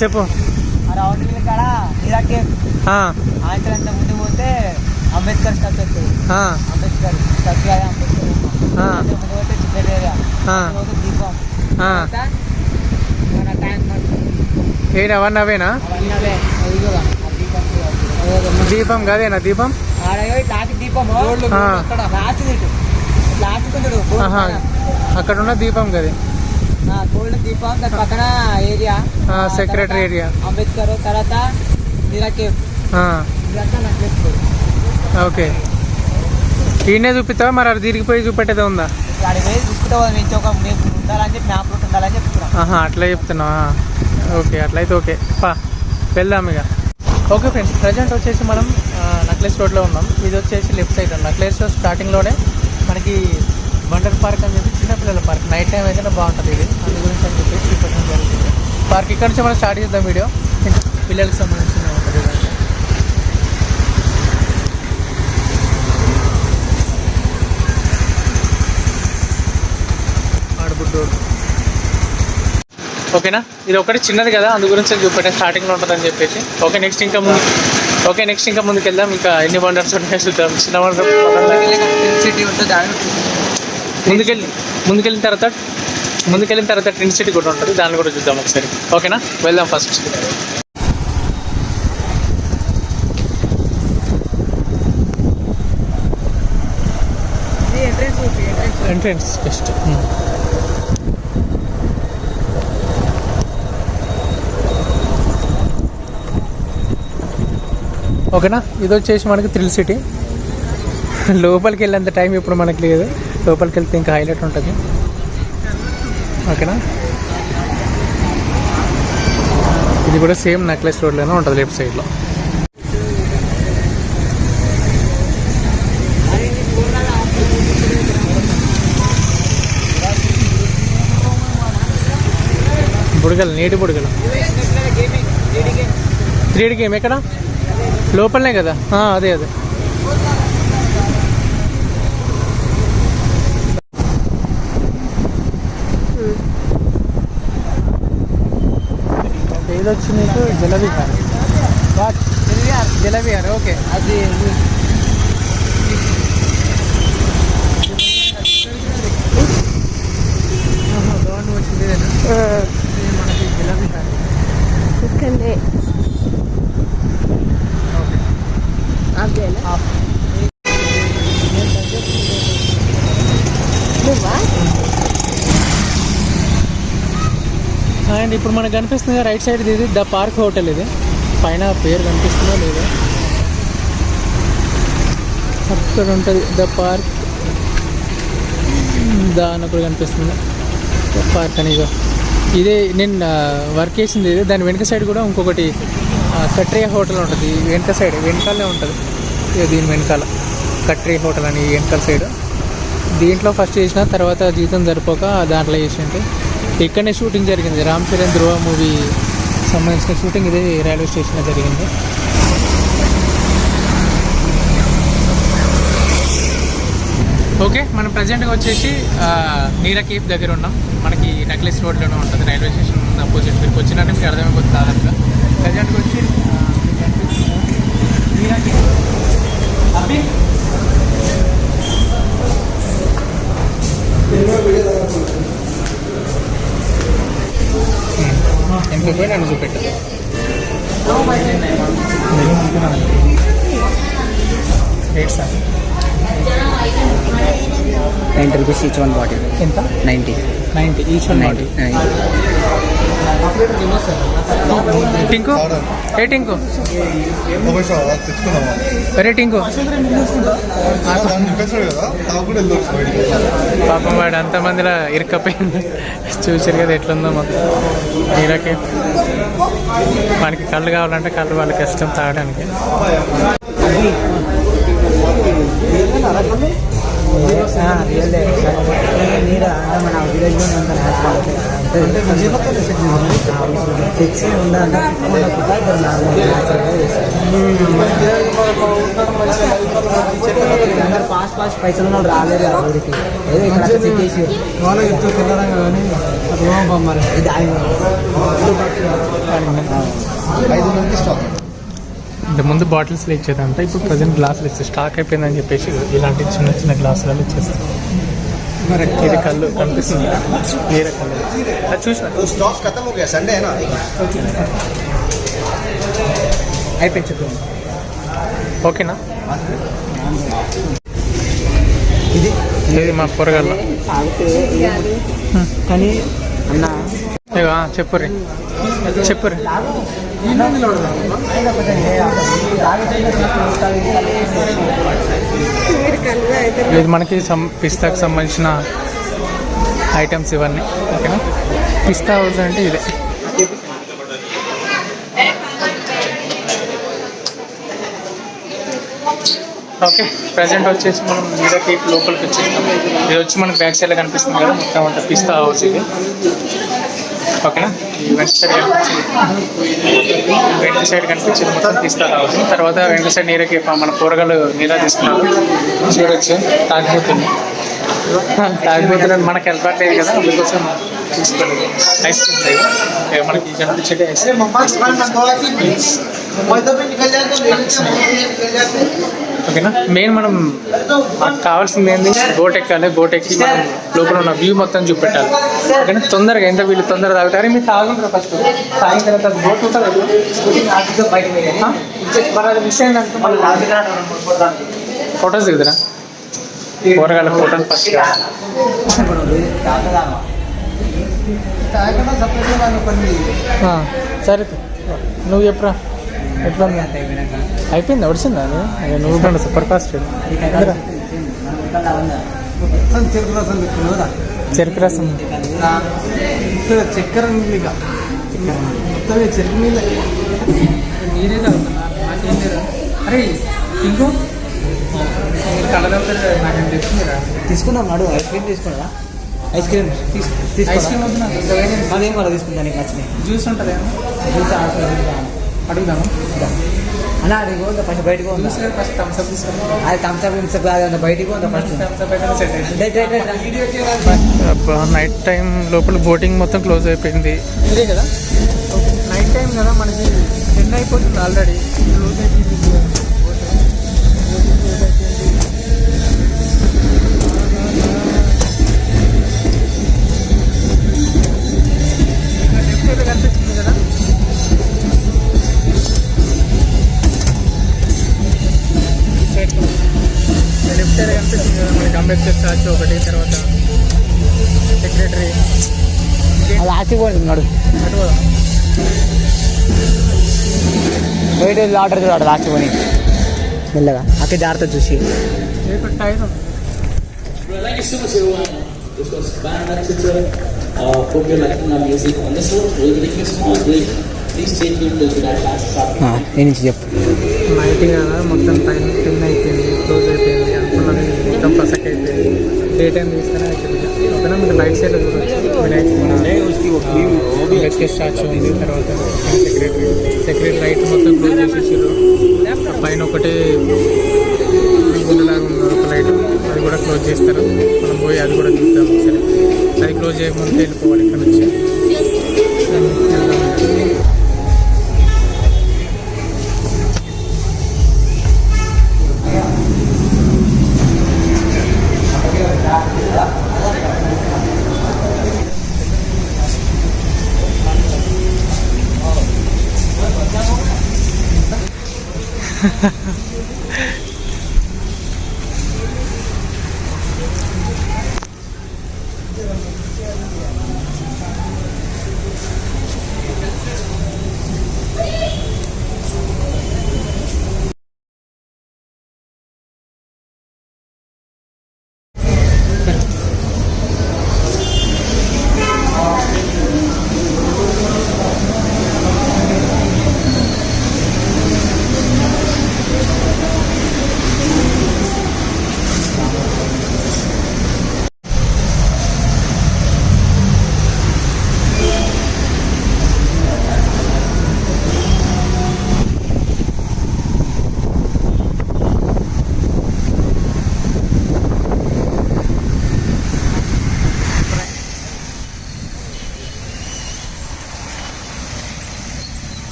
చెప్పు. ఆ round wheel కాడ? ముందు పోతే అంబేద్కర్ వస్తుంది. అంబేద్కర్ అదే అంబేద్కర్ ముందు పోతే దీపం. మన ట్యాంక్ అవన్నీ అవేనా? దీపం కాదేనా దీపం? దీపం అక్కడ ఉన్న దీపం కదే. గోల్డ్ దీపం దాని పక్కన ఏరియా. secretary area. అంబేద్కర్ తర్వాత ఓకే. ఈయనే చూపిస్తావా? మరి అది తిరిగిపోయి చూపెట్టేది ఉందా? చెప్తున్నాం అట్లా చెప్తున్నావా? ఓకే అట్లయితే ఓకే. పా వెళ్దాం ఇక. ఓకే ఫ్రెండ్స్ ప్రజెంట్ వచ్చేసి మనం నక్లెస్ రోడ్లో ఉన్నాం. ఇది వచ్చేసి లెఫ్ట్ సైడ్ నక్లెస్ స్టార్టింగ్లోనే మనకి వండర్ పార్క్ అని చెప్పి చిన్నపిల్లల పార్క్. నైట్ టైం అయితేనే బాగుంటుంది ఇది. అందు గురించి అని చెప్పేసి చూపించడం జరుగుతుంది పార్క్ ఇక్కడ నుంచి మనం స్టార్ట్ చేద్దాం వీడియో ఇంకా సంబంధించిన ఉంటుంది ఆడబుడ్డోడు. ఓకేనా? ఇది ఒకటి చిన్నది కదా అందు గురించి చూపెట్టే స్టార్టింగ్లో ఉంటుందని చెప్పేసి. ఓకే నెక్స్ట్ ఇంకా ముందు ఓకే నెక్స్ట్ ఇంకా ముందుకు వెళ్దాం ఇంకా ఎన్ని వండర్స్ ఉన్నాయో చూద్దాం. చిన్న వండర్ సిటీ ఉంటుంది. దాని ముందుకెళ్ళి ముందుకెళ్ళిన తర్వాత ముందుకెళ్ళిన తర్వాత ట్రిన్ సిటీ కూడా ఉంటుంది. దాన్ని కూడా చూద్దాం ఒకసారి. ఓకేనా? వెళ్దాం ఫస్ట్ ఎంట్రెన్స్ జస్ట్ ఓకేనా? ఇది వచ్చేసి మనకి థ్రిల్ సిటీ లోపలికి వెళ్ళేంత టైం ఇప్పుడు మనకి లేదు. లోపలికి వెళ్తే ఇంకా హైలైట్ ఉంటుంది. ఓకేనా? ఇది కూడా సేమ్ నెక్లెస్ రోడ్లోనే ఉంటుంది లెఫ్ట్ సైడ్లో. బుడగలు నీటి బుడగలు. త్రీడి గేమ్ ఎక్కడ? లోపలనే కదా? అదే అదే. అదే ఏదొచ్చి నీకు జలవిహార్ వాట్ జలవిహార్ ఓకే అది గవర్నమెంట్ వచ్చింది ఇదేనా? ఇది మనకి జలవిహార్ ఇక్కడనే ఓకే అదేనా నువ్వా అండ్ ఇప్పుడు మనకు కనిపిస్తుంది రైట్ సైడ్ ఇది ద పార్క్ హోటల్ ఇది. పైన పేరు కనిపిస్తుందో లేదో? అక్కడ ఉంటుంది ద పార్క్. ద అన్నప్పుడు కనిపిస్తుంది. ద పార్క్ అని ఇగో. ఇదే నేను వర్క్ చేసింది ఇది. దాని వెనుక సైడ్ కూడా ఇంకొకటి కట్రియా హోటల్ ఉంటుంది. వెనుక సైడ్ వెనకాలనే ఉంటుంది. ఇక దీని వెనకాల. కట్రియా హోటల్ అని వెనకాల సైడ్ దీంట్లో ఫస్ట్ చేసిన తర్వాత జీతం సరిపోక దాంట్లో చేసింటే ఇక్కడనే షూటింగ్ జరిగింది. రామ్ చరణ్ ధ్రువ మూవీ సంబంధించిన షూటింగ్ ఇదే రైల్వే స్టేషన్లో జరిగింది. ఓకే మనం ప్రజెంట్గా వచ్చేసి నీరా కేఫ్ దగ్గర ఉన్నాం. మనకి నెక్లెస్ రోడ్లోనే ఉంటుంది రైల్వే స్టేషన్ ముందు అపోజిట్. మీకు వచ్చినట్టు మీకు అర్థమైపోతుంది దాదాపుగా. ప్రజెంట్గా వచ్చి నీరా కేఫ్. పోయి నన్ను చూపెట్టు. Rate sir ninety rupees each one bottle ఎంత? Ninety ninety each one ninety Tinku? ఏ టింకు? అరే టింకు. పాపం వాడు అంతమందిలో ఇరుక్కపోయింది చూసారు కదా ఎట్లుందో మొత్తం నీరకి వానికి కళ్ళు కావాలంటే కళ్ళు వాళ్ళకి ఇష్టం తాగడానికి. నీరు మన విలేజ్లో తెచ్చి ఉండాలంటే పాస్ పాస్ పైసలు వాళ్ళు రాలేదు ఏదో ఇక్కడ చెప్పేసి వాళ్ళకి కానీ మరి ఇది ఐదు మందికి స్టాక్ ఇంత ముందు బాటిల్స్లో ఇచ్చేదంట ఇప్పుడు ప్రజెంట్ గ్లాసులు ఇచ్చే స్టాక్ అయిపోయిందని చెప్పేసి ఇలాంటి చిన్న చిన్న గ్లాసులలో ఇచ్చేస్తాం ఇది కళ్ళు కనిపిస్తుంది వేరే కళ్ళు అది చూసిన तो स्टॉक खत्म हो गया संडे है ना అయిపోయింది చెప్పు ఓకేనా ఇది ఇది మా కూరగాయలు కానీ అన్న ఇగో, ఆ, చెప్పుర్రి చెప్పుర్రి ఇది మనకి సం పిస్తాకి సంబంధించిన ఐటమ్స్ ఇవన్నీ ఓకేనా? పిస్తా హౌస్ అంటే ఇదే. ఓకే ప్రజెంట్ వచ్చేసి మనం మీడియా కేక్ లోపలికి వచ్చేస్తాం ఇది వచ్చి మనకి బ్యాక్ సైడ్లో కనిపిస్తుంది కదా మొత్తం అంతా పిస్తా హౌస్ ఇది. ఓకేనా? ఈ వెనక సైడ్ కనిపించింది. వెనక సైడ్ కనిపించింది. మొత్తం పిస్తా హౌస్ తర్వాత వెనక సైడ్ నీరకి మన కూరగాయలు నీరా తీసుకున్నారు. చూడొచ్చు. తాగిపోతుంది. తాగిపోతున్నాడు మనకి అలవాటు లేదు కదా. అందుకోసం తీసుకోలేదు ఐస్ క్రీమ్స్ అవి మనకి కనిపించేది ఐస్ ఓకేనా? మెయిన్ మనం మనకు కావాల్సింది ఏంటి బోట్ ఎక్కాలి. బోట్ ఎక్కి మనం లోపల ఉన్న వ్యూ మొత్తం చూపెట్టాలి. ఓకేనా? తొందరగా ఎంత వీళ్ళు తొందరగా తాగుతారు? మీరు తాగుంటారు ఫస్ట్. తాగిన తర్వాత బోట్ ఉంటుంది ఆ? మిస్ అయిందంటే మళ్ళీ ఫొటోస్ దిగుదరా కూరగాయల ఫోటోలు ఫస్ట్. సరే నువ్వు చెప్పురా. ఎట్లా అయిపోయింది? ఒడిసిందా అది? నువ్వు కూడా సూపర్ ఫాస్ట్ చెరుకు రసం చక్కెర చెరుకు నీళ్ళ. మీరే అరే ఇంకో కలర్ తీసుకున్నాం నాడు ఐస్ క్రీమ్ తీసుకున్నా ఐస్ క్రీమ్ ఐస్ క్రీమ్ వేరే అదేం కూడా తీసుకుంటా నీకు నచ్చినాయి జ్యూస్ ఉంటుంది జ్యూస్ అడుగుదాము అన్న అది పోందా ఫస్ట్ బయటకు ఫస్ట్ అది థమ్స్అప్ గిమ్స్అప్ కాదు అంత బయటికి ఫస్ట్? థమ్స్ అప్ అయితే సెట్ అబ్బా నైట్ టైం లోపల బోటింగ్ మొత్తం క్లోజ్ అయిపోయింది. ఇదే కదా. నైట్ టైం కదా మనకి టెన్ అయిపోతుంది ఆల్రెడీ క్లోజ్ అయిపోయింది. Taking a small break. Please stay tuned to that last stop. నేను చెప్పు నైట్ కదా మొత్తం టైం టెన్ అయిపోయింది క్లోజ్ అయిపోయింది అనుకున్నది మొత్తం పసక్ అయిపోయింది డే టైం తీస్తేనే ఓకేనా మీకు సైడ్ అంబేద్కర్ స్టాచ్యూ ఉంది తర్వాత సెక్రటరీ సెక్రటరీ లైట్ మొత్తం క్లోజ్ చేసేసారు పైన ఒకటి గుండెలాగా ఉంది ఒక లైట్ అది కూడా క్లోజ్ చేస్తారు మనం పోయి అది కూడా చూద్దాం ఒకసారి అది క్లోజ్ చేయకముందు వెళ్ళిపోవాలి ఇక్కడ నుంచి 哈哈哈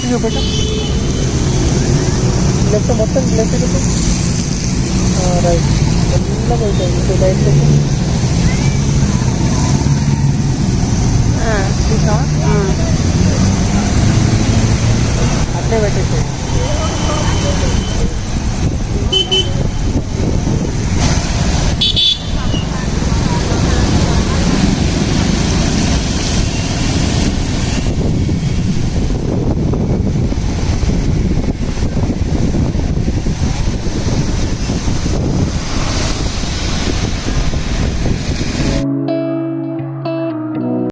వెళ్దాం. చూపెట్టు లెఫ్ట్ మొత్తం లెఫ్ట్ చూపు రైట్ మెల్లగా అవుతుంది రైట్ చూపు చూసావా అట్లే పెట్టేసి